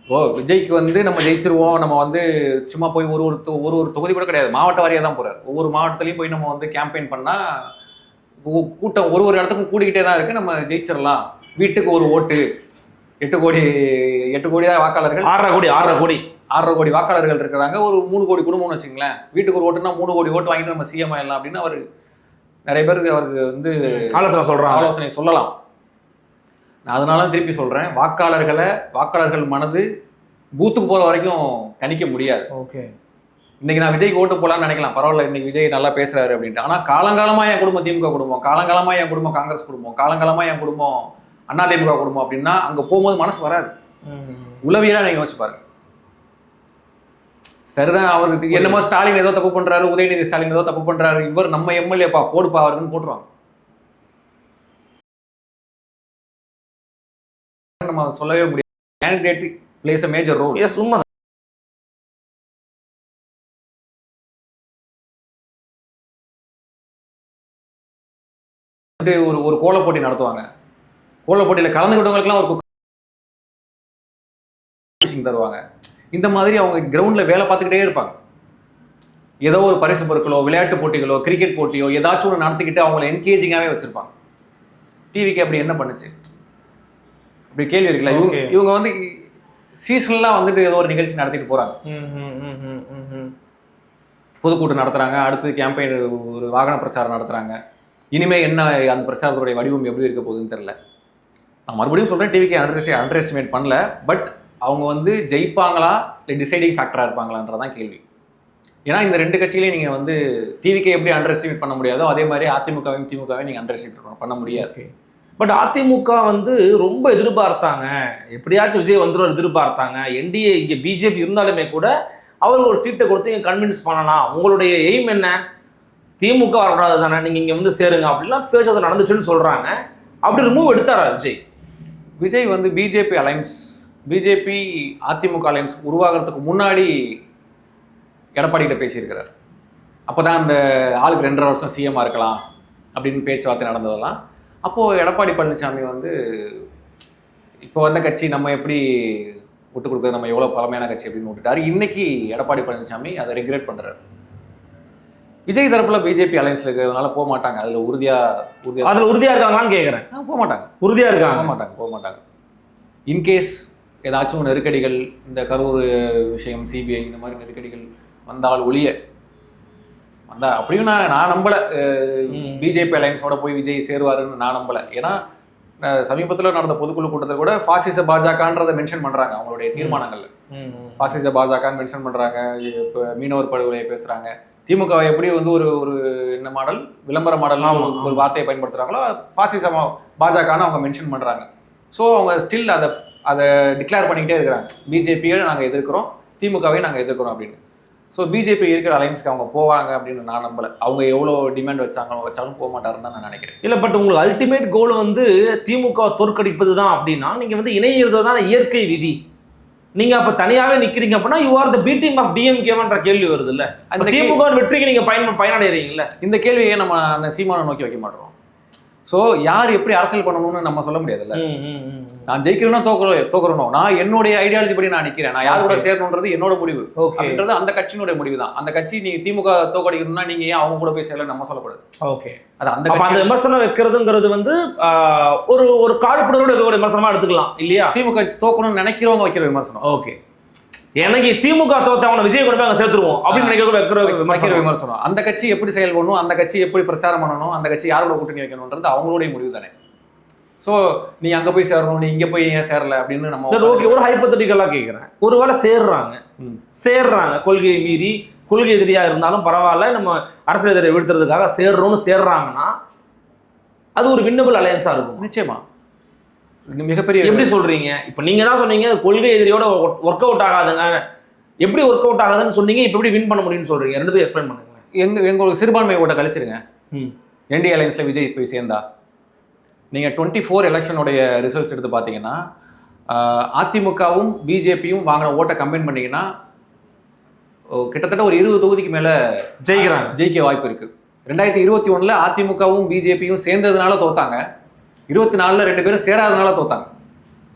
ஓ விஜய்க்கு வந்து நம்ம ஜெயிச்சிருவோம். நம்ம வந்து சும்மா போய் ஒரு ஒரு ஒரு ஒரு தொகுதி கூட கிடையாது. மாவட்ட வாரியாக தான் போறாரு. ஒவ்வொரு மாவட்டத்துலையும் போய் நம்ம வந்து கேம்பெயின் பண்ணா கூ- கூட்டம் ஒரு ஒரு இடத்துக்கும் கூடிக்கிட்டே தான் இருக்கு. நம்ம ஜெயிச்சிடலாம். வீட்டுக்கு ஒரு ஓட்டு. எட்டு கோடி எட்டு கோடி வாக்காளர்கள். ஆறரை கோடி ஆறரை கோடி. ஆறரை கோடி வாக்காளர்கள் இருக்கிறாங்க. ஒரு மூணு கோடி குடும்பம்னு வச்சுங்களேன் வீட்டுக்கு ஒரு ஓட்டுனா மூணு கோடி ஓட்டு வாங்கிட்டு நம்ம சிஎம் ஆயிடலாம் அப்படின்னு அவர் நிறைய பேருக்கு அவருக்கு வந்து ஆலோசனை சொல்றாங்க. ஆலோசனை சொல்லலாம். நான் அதனால தான் திருப்பி சொல்றேன். வாக்காளர்களை வாக்காளர்கள் மனது பூத்துக்கு போற வரைக்கும் கணிக்க முடியாது. ஓகே. இன்னைக்கு நான் விஜய்க்கு ஓட்டு போலாம்னு நினைக்கலாம். பரவாயில்ல இன்னைக்கு விஜய் நல்லா பேசுறாரு அப்படின்ட்டு. ஆனா காலங்காலமா என் குடும்பம் திமுக குடும்பம் காலங்காலமா என் குடும்பம் காங்கிரஸ் குடும்பம் காலங்காலமா என் குடும்பம் அண்ணா திமுக குடும்பம் அப்படின்னா அங்க போகும்போது மனசு வராது. உளவியலா நீங்க யோசிச்சு பாருங்க. சரிதான் அவருக்கு என்னமோ ஸ்டாலின் ஏதோ தப்பு பண்றாரு உதயநிதி ஸ்டாலின் ஏதோ தப்பு பண்றாரு இவர் நம்ம எம்எல்ஏப்பா போடுப்பா அவருக்குன்னு போட்டுருவாங்க. நம்ம சொல்லவே முடியாது. Candidate plays a major role yes உண்மை ஒரு ஒரு கோல போட்டி நடத்துவாங்க. கோல போட்டியில கலந்துக்கிட்டவங்களுக்குலாம் ஒரு தருவாங்க. இந்த மாதிரி அவங்க கிரவுண்ட்ல வேலை பார்த்துக்கிட்டே இருப்பாங்க. ஏதோ ஒரு பரிசு பொருட்களோ விளையாட்டு போட்டிகளோ கிரிக்கெட் போட்டியோ ஏதாச்சும் ஒன்று நடத்திக்கிட்டு அவங்கள என்கேஜிங்காகவே வச்சிருப்பாங்க. டிவிக்கு அப்படி என்ன பண்ணுச்சு? இப்படி கேள்வி இருக்குல்ல? இவங்க. இவங்க வந்து சீசன்லாம் வந்துட்டு ஏதோ ஒரு நிகழ்ச்சி நடத்திட்டு போறாங்க. பொதுக்கூட்டம் நடத்துறாங்க அடுத்து கேம்பெயின் ஒரு வாகன பிரச்சாரம் நடத்துறாங்க. இனிமே என்ன அந்த பிரச்சாரத்துடைய வடிவம் எப்படி இருக்க போகுதுன்னு தெரியல. நான் மறுபடியும் சொல்றேன் டிவிக்கு அண்டர் அண்டர் எஸ்டிமேட் பண்ணல பட் அவங்க வந்து ஜெயிப்பாங்களா இல்லை டிசைடிங் ஃபேக்டராக இருப்பாங்களான்றதான் கேள்வி. ஏன்னா இந்த ரெண்டு கட்சிகளையும் நீங்கள் வந்து டிவிக்கு எப்படி அண்டர் எஸ்டிமேட் பண்ண முடியாதோ அதே மாதிரி அதிமுகவையும் திமுகவையும் நீங்கள் அண்டர் எஸ்டிமேட் பண்ண முடியாது. பட் அதிமுக வந்து ரொம்ப எதிர்பார்த்தாங்க. எப்படியாச்சும் விஜய் வந்துடும் எதிர்பார்த்தாங்க. என்டிஏ இங்கே பிஜேபி இருந்தாலுமே கூட அவர் ஒரு சீட்டை கொடுத்து இங்கே கன்வின்ஸ் பண்ணலாம். உங்களுடைய எய்ம் என்ன? திமுக வரக்கூடாது தானே நீங்கள் இங்கே வந்து சேருங்க அப்படிலாம் பேசுறது நடந்துச்சுன்னு சொல்கிறாங்க அப்படி ரிமூவ் எடுத்தாரா விஜய்? விஜய் வந்து BJP alliance BJP AIADMK alliance உருவாகிறதுக்கு முன்னாடி எடப்பாடி கிட்ட பேசியிருக்கிறார். அப்பதான் அந்த ஆளுக்கு ரெண்டரை வருஷம் சிஎம்மாக இருக்கலாம் அப்படின்னு பேச்சுவார்த்தை நடந்ததெல்லாம். அப்போது எடப்பாடி பழனிசாமி வந்து இப்போ வந்த கட்சி நம்ம எப்படி விட்டு கொடுக்குறது நம்ம எவ்வளோ பழமையான கட்சி அப்படின்னு விட்டுட்டாரு. இன்னைக்கு எடப்பாடி பழனிசாமி அதை ரெகுலேட் பண்ணுறாரு விஜய் தரப்புல பிஜேபி அலைன்ஸ்ல இருக்கிறதுனால போக மாட்டாங்க. அதுல உறுதியா உறுதியா அதில் உறுதியாக இருக்காங்களான்னு கேட்குறேன் ஆ, போக மாட்டாங்க. உறுதியாக போக இருக்காங்க மாட்டாங்க போக மாட்டாங்க. இன்கேஸ் ஏதாச்சும் நெருக்கடிகள் இந்த கரூர் விஷயம் சிபிஐ இந்த மாதிரி நெருக்கடிகள் வந்தால் ஒழிய வந்தா அப்படியும் நான் நான் நம்பல. பிஜேபி அலைன்ஸோட போய் விஜய் சேருவாருன்னு நான் நம்பல. ஏன்னா சமீபத்துல நடந்த பொதுக்குழு கூட்டத்தில் கூட பாசிச பாஜகன்றதை மென்ஷன் பண்றாங்க அவங்களுடைய தீர்மானங்கள்ல. பாசிச பாஜகன்னு மென்ஷன் பண்றாங்க. இப்போ மீனவர் படுகொலையை பேசுறாங்க. திமுக வை எப்படி வந்து ஒரு ஒரு என்ன மாடல் விளம்பர மாடல் ஆமா, ஒரு வார்த்தையை பயன்படுத்துறாங்களோ பாசிச பாஜகன்னு அவங்க மென்ஷன் பண்றாங்க. ஸோ அவங்க ஸ்டில் அதை அதை டிக்ளேர் பண்ணிக்கிட்டே இருக்கிறாங்க. பிஜேபியை நாங்கள் எதிர்க்கிறோம் திமுகவை நாங்கள் எதிர்க்கிறோம் அப்படின்னு. ஸோ பிஜேபி இருக்கிற அலைன்ஸ்க்கு அவங்க போவாங்க அப்படின்னு நான் நம்பல. அவங்க எவ்வளோ டிமாண்ட் வச்சாங்களோ வச்சாலும் போக மாட்டாருன்னு தான் நான் நினைக்கிறேன். இல்லை பட் உங்களுக்கு அல்டிமேட் கோல் வந்து திமுக தோற்கடிப்பது தான் அப்படின்னா நீங்கள் வந்து இணையிறது தான் இயற்கை விதி. நீங்கள் அப்போ தனியாகவே நிற்கிறீங்க அப்படின்னா you are the B team of டிஎம்கேவன்ற கேள்வி வருது இல்ல அந்த திமுக வெற்றிக்கு நீங்கள் பயன் பயனடைகிறீங்கல்ல. இந்த கேள்வியை நம்ம அந்த சீமானை நோக்கி வைக்க மாட்டோம். ஸோ யார் எப்படி அரசியல் பண்ணணும்னு நம்ம சொல்ல முடியாதுல்ல. நான் ஜெயிக்கிறேனோ தோக்குறோ தோக்குறனோ நான் என்னுடைய ஐடியாலஜி படி நான் நிக்கிறேன். நான் யார் கூட Okay. சேரணுன்றது என்னோட முடிவு. அப்படின்றது அந்த கட்சியினுடைய முடிவு தான் அந்த கட்சி நீங்க திமுக தோக்கடிக்கணும்னா நீங்க ஏன் அவங்க கூட போய் சேரல நம்ம சொல்லக்கூடாது. ஓகே அது அந்த விமர்சனம் வைக்கிறதுங்கிறது வந்து ஒரு ஒரு காழ்ப்புணர்வோட விமர்சனமா எடுத்துக்கலாம் இல்லையா? திமுக தோக்கணும்னு நினைக்கிறவங்க வைக்கிற விமர்சனம். ஓகே எனக்கு திமுக தோத்த அவனை விஜய் கொண்டு போய் அங்க சேர்த்துருவோம் அப்படின்னு நினைக்கிற விமர்சனம். அந்த கட்சி எப்படி செயல்படணும் அந்த கட்சி எப்படி பிரச்சாரம் பண்ணணும் அந்த கட்சி யாரோட கூட்டணி வைக்கணும்ன்றது அவங்களுடைய முடிவு தானே. ஸோ நீ அங்க போய் சேரணும் நீ இங்க போய் ஏன் சேரல அப்படின்னு நம்ம ஓகே ஒரு ஹைப்பத்தட்டிக்கலா கேட்கிறேன் ஒருவேளை சேர்றாங்க. ம். சேர்றாங்க. கொள்கையை மீறி கொள்கை எதிரியா இருந்தாலும் பரவாயில்ல நம்ம அரசியல் எதிரியை வீழ்த்துறதுக்காக சேர்றோம்னு சேர்றாங்கன்னா அது ஒரு விண்ணபிள் அலையன்ஸா இருக்கும். நிச்சயமா. மிகப்பெரிய எப்படி சொல்றீங்க? இப்போ நீங்க தான் சொன்னீங்க கொள்கை எதிரியோட ஒர்க் அவுட் ஆகாதுங்க. எப்படி ஒர்க் அவுட் ஆகாதுன்னு சொன்னீங்க இப்போ எப்படி வின் பண்ண முடியும்னு சொல்றீங்க? ரெண்டுத்தையும் எக்ஸ்பிளைன் பண்ணுங்க. எங்க எங்களுக்கு சிறுபான்மை ஓட்டை கழிச்சிருங்க. ம். என்டி அலைன்ஸ்ல விஜய் போய் சேர்ந்தா. நீங்க டுவெண்ட்டி ஃபோர் எலெக்ஷனுடைய ரிசல்ட்ஸ் எடுத்து பார்த்தீங்கன்னா அதிமுகவும் பிஜேபியும் வாங்கின ஓட்டை கம்பைன் பண்ணீங்கன்னா கிட்டத்தட்ட ஒரு இருபது தொகுதிக்கு மேல ஜெயிக்கிறாங்க. ஜெயிக்க வாய்ப்பு இருக்கு. ரெண்டாயிரத்தி இருபத்தி ஒண்ணுல அதிமுகவும் பிஜேபியும் சேர்ந்ததுனால தோத்தாங்க. இருபத்தி நாலுல ரெண்டு பேரும் சேராதனால தோத்தாங்க.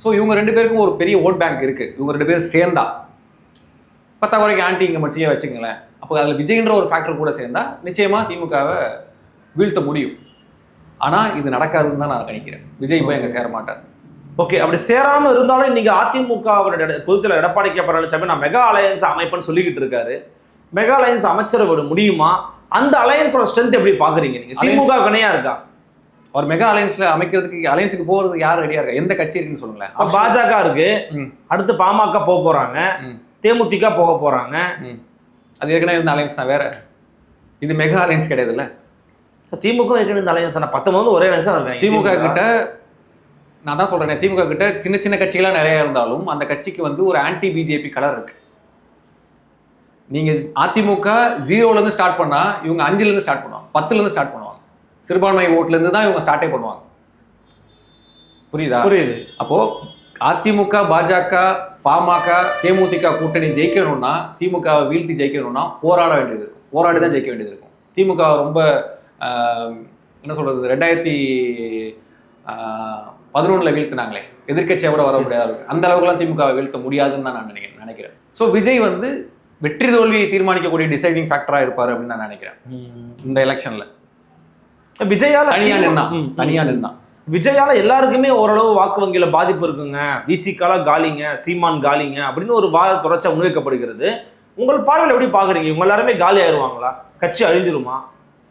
ஸோ இவங்க ரெண்டு பேருக்கும் ஒரு பெரிய ஓட் பேங்க் இருக்கு. இவங்க ரெண்டு பேரும் சேர்ந்தா. பத்தா வரைக்கும் ஆன்டி இங்கே மச்சியே வச்சுங்களேன் அப்போ அதில் விஜய்ன்ற ஒரு ஃபேக்டர் கூட சேர்ந்தா நிச்சயமா திமுகவை வீழ்த்த முடியும். ஆனா இது நடக்காதுன்னு தான் நான் கணிக்கிறேன் விஜய் போய் அங்கே சேர மாட்டார். ஓகே அப்படி சேராம இருந்தாலும் இன்னைக்கு அதிமுக அவருடைய பொதுச்செயலர் எடப்பாடி கே பழனிசாமி நான் மெகா அலையன்ஸ் அமைப்பேன்னு சொல்லிக்கிட்டு இருக்காரு. மெகா அலையன்ஸ் அமைச்சரை விட முடியுமா? அந்த அலையன்ஸோட ஸ்ட்ரென்த் எப்படி பாக்குறீங்க நீங்க? திமுக கணையா இருக்கா? அவர் மெகா அலையன்ஸ்ல அமைக்கிறதுக்கு அலையன்ஸுக்கு போறதுக்கு யார் ரெடியா இருக்கா? எந்த கட்சி இருக்குன்னு சொல்லுங்களேன். பாஜக இருக்கு. ம். அடுத்து பாமக போக போறாங்க. தேமுதிக போக போறாங்க. ம். அது ஏற்கனவே இருந்த அலையன்ஸ் தான் வேற. இது மெகா அலையன்ஸ் கிடையாதுல்ல? திமுக ஏற்கனவே இந்த அலையன்ஸ் தானே. பத்தொன்பது ஒரே அலையன்ஸ் தான் இருக்காங்க. திமுக கிட்ட நான் தான் சொல்றேனே திமுக கிட்ட சின்ன சின்ன கட்சிகளா நிறைய இருந்தாலும் அந்த கட்சிக்கு வந்து ஒரு ஆன்டி பிஜேபி கலர் இருக்கு. நீங்க அதிமுக ஜீரோல இருந்து ஸ்டார்ட் பண்ணா இவங்க அஞ்சுல இருந்து ஸ்டார்ட் பண்ணுவாங்க. பத்துல இருந்து ஸ்டார்ட் பண்ணுவாங்க. சிறுபான்மை ஓட்டுல இருந்து தான் இவங்க ஸ்டார்ட்டே பண்ணுவாங்க. புரியுதா? புரியுது. அப்போ அதிமுக பாஜக பாமக தேமுதிக கூட்டணி ஜெயிக்கணும்னா திமுகவை வீழ்த்தி ஜெயிக்கணும்னா போராட வேண்டியது இருக்கும். போராடி தான் ஜெயிக்க வேண்டியது இருக்கும். திமுக ரொம்ப என்ன சொல்றது ரெண்டாயிரத்தி பதினொன்றில் வீழ்த்தினாங்களே. எதிர்க்கட்சியை விட வர. முடியாது அந்த அளவுக்குலாம் திமுகவை வீழ்த்த முடியாதுன்னு தான் நான் நினைக்கிறேன் நினைக்கிறேன். ஸோ விஜய் வந்து வெற்றி தோல்வியை தீர்மானிக்கக்கூடிய டிசைடிங் ஃபேக்டரா இருப்பாரு அப்படின்னு நான் நினைக்கிறேன். இந்த எலெக்ஷன்ல விஜயால தனியா நின்னா தனியா. நின்னா. விஜயால எல்லாருக்குமே ஓரளவு வாக்கு வங்கியில பாதிப்பு இருக்குங்க. விசிகால காலிங்க சீமான் காலிங்க அப்படின்னு ஒரு வாத தொடர்ச்சியா முன்வைக்கப்படுகிறது. உங்கள் பார்வையில் எப்படி பாக்குறீங்க இவங்க எல்லாருமே காலி ஆயிருவாங்களா? கட்சி அழிஞ்சிருமா?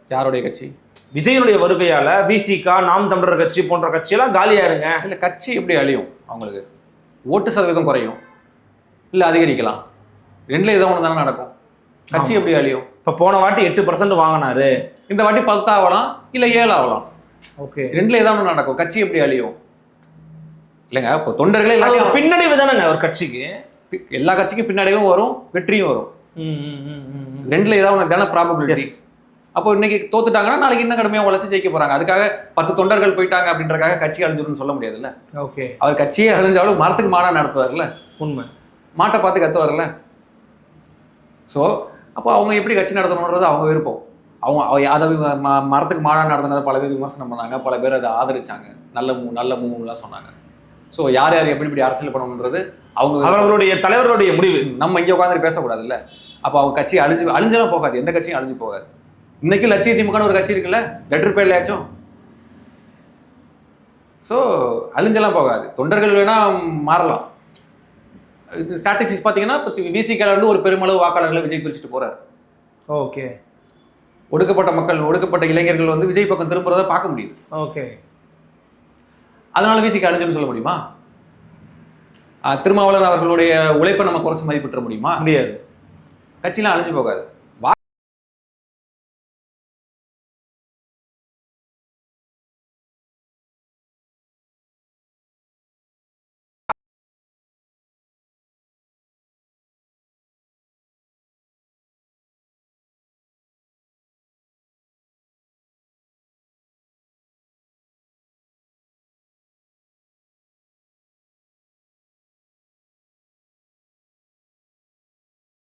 யாருடைய கட்சி? விஜயனுடைய வருகையால விசிகா நாம் தமிழர் கட்சி போன்ற கட்சியெல்லாம் காலி ஆயிருங்க. இல்ல கட்சி எப்படி அழியும் அவங்களுக்கு? ஓட்டு சதவீதம் குறையும். இல்ல அதிகரிக்கலாம். ரெண்டுல ஏதோ ஒன்று தானே நடக்கும். கட்சி. எப்படி அழியும்? இப்ப போன வாட்டி எட்டு பர்சன்ட் வாங்கினாரு. இந்த வாட்டி பத்து ஆகலாம் இல்ல ஏழு ஆகலாம். ஓகே. ரெண்டுல ஏதாவது நடக்கும். கட்சி எப்படி அழியும்? இல்லைங்க இப்போ தொண்டர்களே எல்லாத்தையும் பின்னடைவு தானேங்க ஒரு கட்சிக்கு? எல்லா கட்சிக்கும் பின்னாடியும் வரும் வெற்றியும் வரும். ரெண்டுல ஏதாவது தானே ப்ராபபிலிட்டி. அப்போ இன்னைக்கு தோத்துட்டாங்கன்னா நாளைக்கு இன்னும் கடுமையாக உழைச்சி ஜெயிக்க போறாங்க. அதுக்காக பத்து தொண்டர்கள் போயிட்டாங்க அப்படின்றக்காக கட்சி அழிஞ்சிரும்னு சொல்ல முடியாதுல்ல? ஓகே அவர் கட்சியே அழிஞ்சாலும் மரத்துக்கு மாடா நடத்துவார்ல? உண்மை. மாட்டை பார்த்து கத்துவார்ல? ஸோ அப்போ அவங்க எப்படி கட்சி நடத்தணுன்றது அவங்க விருப்பம். அவங்க அவ- அதை மரத்துக்கு மாடா நடத்தினதை பல பேர் விமர்சனம் பண்ணாங்க. பல பேர் அதை ஆதரிச்சாங்க. நல்ல மூ நல்ல மூவ்லாம் சொன்னாங்க. ஸோ யார் யார் எப்படி இப்படி அரசியல் பண்ணணுன்றது அவங்க. அவர்களுடைய தலைவர்களுடைய முடிவு. நம்ம இங்கே உட்காந்து பேசக்கூடாதுல்ல. அப்போ அவங்க கட்சி அழிஞ்சு அழிஞ்செல்லாம் போகாது. எந்த கட்சியும் அழிஞ்சு போகாது. இன்னைக்கு லட்சிய திமுகன்னு ஒரு கட்சி இருக்குல்ல? லெட்டர் பேர்லயாச்சும். ஸோ அழிஞ்செல்லாம் போகாது. தொண்டர்கள் வேணா மாறலாம். ஸ்டாட்டிஸ்டிக்ஸ் பார்த்தீங்கன்னா இப்போ விசிகால வந்து ஒரு பெருமளவு வாக்காளர்களை விஜய் பிரிச்சுட்டு போறாரு. ஓகே. ஒடுக்கப்பட்ட மக்கள் ஒடுக்கப்பட்ட இளைஞர்கள் வந்து விஜய் பக்கம் திரும்புறதை பார்க்க முடியுது. ஓகே. அதனால விசிக அழிஞ்சுன்னு சொல்ல முடியுமா? திருமாவளவன் அவர்களுடைய உழைப்பை நம்ம குறைச்சு மதிப்பிட்டுற முடியுமா? முடியாது. கட்சிலாம் அழிஞ்சு போகாது.